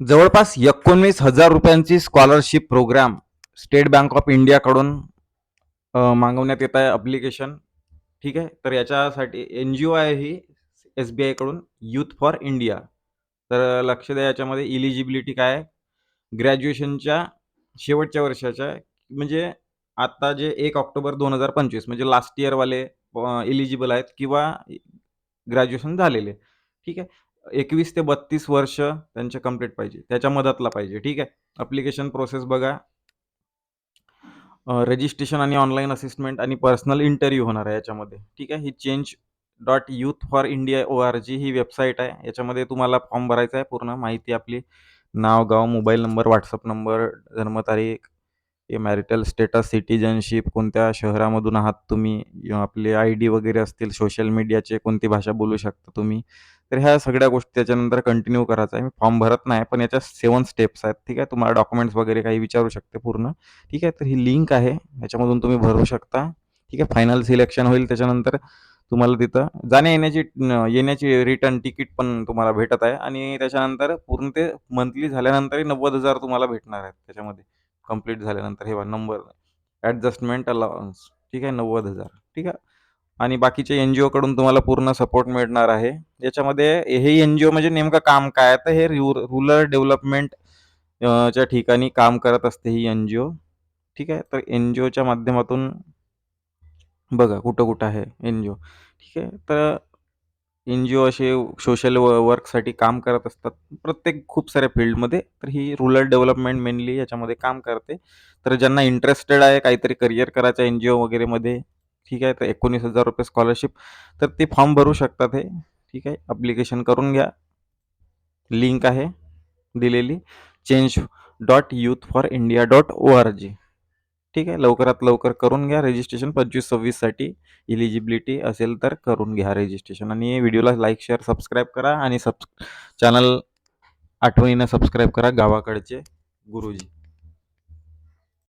जवळपास एकोणवीस हजार रुपयांची scholarship programme state bank of इंडियाकडून मागवण्यात येत आहे अप्लिकेशन ठीक आहे? तर याच्यासाठी एन जी ओ आहे ही एस बी आयकडून यूथ फॉर इंडिया तर लक्ष द्या याच्यामध्ये इलिजिबिलिटी काय आहे? ग्रॅज्युएशनच्या शेवटच्या वर्षाच्या म्हणजे आत्ता जे एक ऑक्टोबर दोन हजार पंचवीस म्हणजे लास्ट इयरवाले इलिजिबल आहेत किंवा ग्रॅज्युएशन झालेले. ठीक आहे? एकवीस ते बत्तीस वर्ष त्यांचे कंप्लीट पाहिजे. त्याच्या मदतला पाहिजे ठीक आहे? अप्लिकेशन प्रोसेस बघा. रजिस्ट्रेशन आणि ऑनलाईन असिस्टमेंट आणि पर्सनल इंटरव्ह्यू होणार आहे याच्यामध्ये ठीक आहे? ही change dot youth for India O R G he website आहे. याच्यामध्ये तुम्हाला फॉर्म भरायचा आहे पूर्ण माहिती आपली. नाव गाव मोबाईल नंबर व्हॉट्सअप नंबर जन्मतारीख हे मॅरिटल स्टेटस सिटीजनशिप कोणत्या शहरामधून आहात तुम्ही आपले आय डी वगैरे असतील सोशल मीडियाचे कोणती भाषा बोलू शकता तुम्ही. तर ह्या सगळ्या गोष्टी त्याच्यानंतर कंटिन्यू करायचं आहे. मी फॉर्म भरत नाही पण याच्या सेवन स्टेप्स आहेत ठीक आहे? तुम्हाला डॉक्युमेंट्स वगैरे काही विचारू शकते पूर्ण ठीक आहे? तर ही लिंक आहे याच्यामधून तुम्ही भरू शकता ठीक आहे? फायनल सिलेक्शन होईल त्याच्यानंतर तुम्हाला तिथं. जाण्या येण्याची येण्याची रिटर्न तिकीट पण तुम्हाला भेटत आहे आणि त्याच्यानंतर पूर्ण ते मंथली झाल्यानंतरही नव्वद हजार तुम्हाला भेटणार आहेत त्याच्यामध्ये. कंप्लीट झाल्यानंतर हे नंबर ॲडजस्टमेंट अलाउन्स ठीक आहे? नव्वद हजार ठीक आहे? आणि बाकीचे एन जी ओकडून तुम्हाला पूर्ण सपोर्ट मिळणार आहे. याच्यामध्ये हे एन जी ओ म्हणजे नेमकं काम काय? आहे तर हे रुरल डेव्हलपमेंट च्या ठिकाणी काम करत असते ही एन जी ओ ठीक आहे? तर एन जी ओच्या माध्यमातून बघा कुठं कुठं आहे एन जी ओ ठीक आहे? तर एन जी ओ असे सोशल व वर्कसाठी काम करत असतात प्रत्येक खूप साऱ्या फील्डमध्ये तर ही रुरल डेव्हलपमेंट मेनली याच्यामध्ये काम करते. तर ज्यांना इंटरेस्टेड आहे काहीतरी करिअर करायचं एन जी ओ वगैरेमध्ये ठीक आहे? तर एकोणीस हजार रुपये स्कॉलरशिप तर ते फॉर्म भरू शकतात हे. ठीक आहे? अप्लिकेशन करून घ्या. लिंक आहे दिलेली. Change dot youth for India dot O R G ठीक आहे? लवकरात लवकर करून घ्या. रजिस्ट्रेशन पंचवीस सव्वीससाठी इलिजिबिलिटी असेल तर करून घ्या रजिस्ट्रेशन आणि व्हिडिओला लाईक शेअर सबस्क्राईब करा. आणि सब चॅनल आठवणीनं सबस्क्राईब करा गावाकडचे गुरुजी.